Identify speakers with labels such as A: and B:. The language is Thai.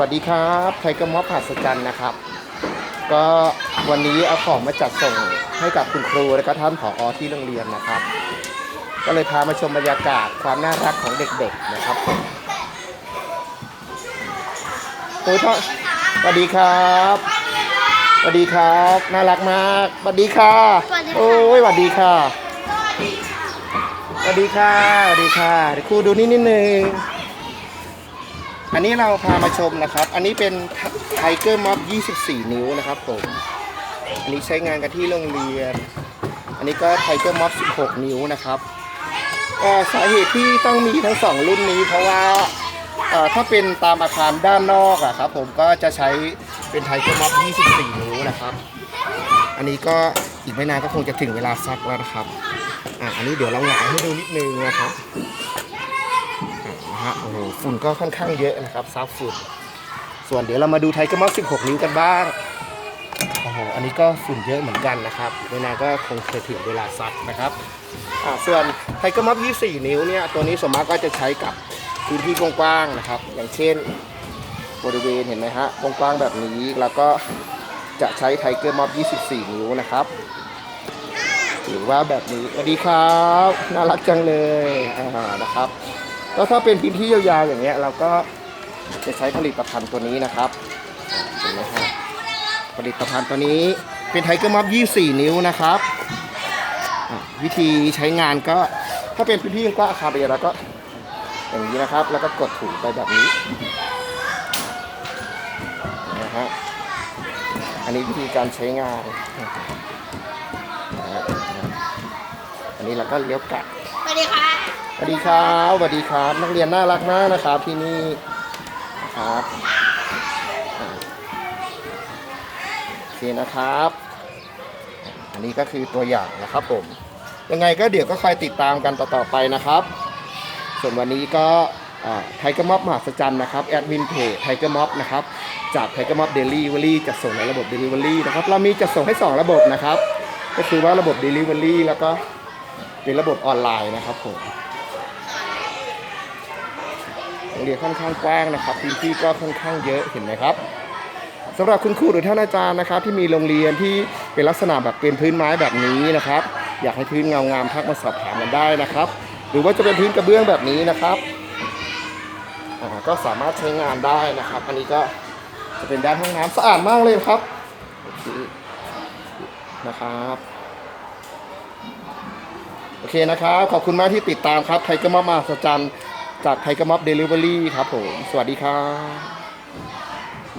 A: วัสดีครับไทเกอร์ม็อบหัสจันนะครับ ก็วันนี้เอาของมาจัดส่งให้กับคุณครูและก็ท่านผออที่โรงเรียนนะครับ ก็เลยพามาชมบรรยากาศความน่ารักของเด็กๆนะครับโอ้ยพ่อสวัสดีครับสวัสดีครับ น่ารักมากสวัสดีค่ะ
B: สวัสดีค่ะ
A: โอ้ยสวัสดีค่ะสวัสดีค่ะสวัสดีค่ะเดี๋ยวครูดูนี่นิดนึง อันนี้เราพามาชมนะครับ อันนี้เป็นไทเกอร์ม็อบ24 นิ้วนะครับผม อันนี้ใช้งานกันที่โรงเรียน อันนี้ก็ไทเกอร์ม็อบ16 นิ้วนะครับสาเหตุที่ต้องมีทั้ง 2 รุ่นนี้ เพราะว่าเอ่อถ้าเป็นตามอาคารด้านนอกอะครับผมก็จะใช้เป็นไทเกอร์ม็อบ24 นิ้วนะครับ อันนี้ก็อีกไม่นานก็คงจะถึงเวลาซักแล้วนะครับ อะอันนี้เดี๋ยวเราหงายให้ดูนิดนึงนะครับ ฮะโอ้โหฝุ่นก็ค่อนข้างเยอะนะครับซับฝุ่น ส่วนเดี๋ยวเรามาดูไทเกอร์ม็อบ16 นิ้วกันบ้างโอ้โหอันนี้ก็ฝุ่นเยอะเหมือนกันนะครับเวลาก็คงจะถึงเวลาซักนะครับส่วนไทเกอร์ม็อบ24 นิ้วเนี่ยตัวนี้สวนมากก็จะใช้กับพื้นที่กว้างๆนะครับ อย่างเช่นบริเวณเห็นไหมฮะกว้างๆแบบนี้แล้วก็จะใช้ไทเกอร์ม็อบ24 นิ้วนะครับ หรือว่าแบบนี้สวัสดีครับ น่ารักจังเลยอ่านะครับ แล้วถ้าเป็นพื้นที่ยาวๆอย่างเงี้ยเราก็จะใช้ผลิตภัณฑ์ตัวนี้นะครับเห็นไหมฮะผลิตภัณฑ์ตัวนี้เป็นไทเกอร์ม็อบ24 นิ้วนะครับ วิธีใช้งานก็ถ้าเป็นพื้นที่กว้างอาคารเรียนแล้วก็อย่างนี้นะครับ แล้วก็กดถูไปแบบนี้นะฮะอันนี้วิธีการใช้งานนะฮะอันนี้เราก็เลี้ยวกลับ
B: สวัสดีค่ะ
A: สวัสดีครับสวัสดีครับ นักเรียนน่ารักมากนะครับที่นี่นะครับโอเคนะครับ อันนี้ก็คือตัวอย่างนะครับผม ยังไงก็เดี๋ยวก็คอยติดตามกันต่อๆไปนะครับ ส่วนวันนี้ก็ไทเกอร์ม็อบมหัศจรรย์นะครับแอดมินเพจไทเกอร์ม็อบนะครับจากไทเกอร์ม็อบเดลิเวอรี่จะส่งในระบบเดลิเวอรี่นะครับเรามีจะส่งให้ 2 ระบบนะครับ ก็คือว่าระบบ Delivery แล้วก็เป็นระบบออนไลน์นะครับผม โรงเรียนค่อนข้างกว้างนะครับพื้นที่ก็ค่อนข้างเยอะเห็นไหมครับสำหรับคุณครูหรือท่านอาจารย์นะครับ ที่มีโรงเรียนที่เป็นลักษณะแบบเป็นพื้นไม้แบบนี้นะครับ อยากให้พื้นเงางามทักมาสอบถามกันได้นะครับ หรือว่าจะเป็นพื้นกระเบื้องแบบนี้นะครับก็สามารถใช้งานได้นะครับ อันนี้ก็จะเป็นด้านห้องน้ำสะอาดมากเลยครับนะครับโอเคนะครับ ขอบคุณมากที่ติดตามครับไทเกอร์มอบมาสจัน จากไทกมอบเดลิเวอรี่ครับผม สวัสดีครับ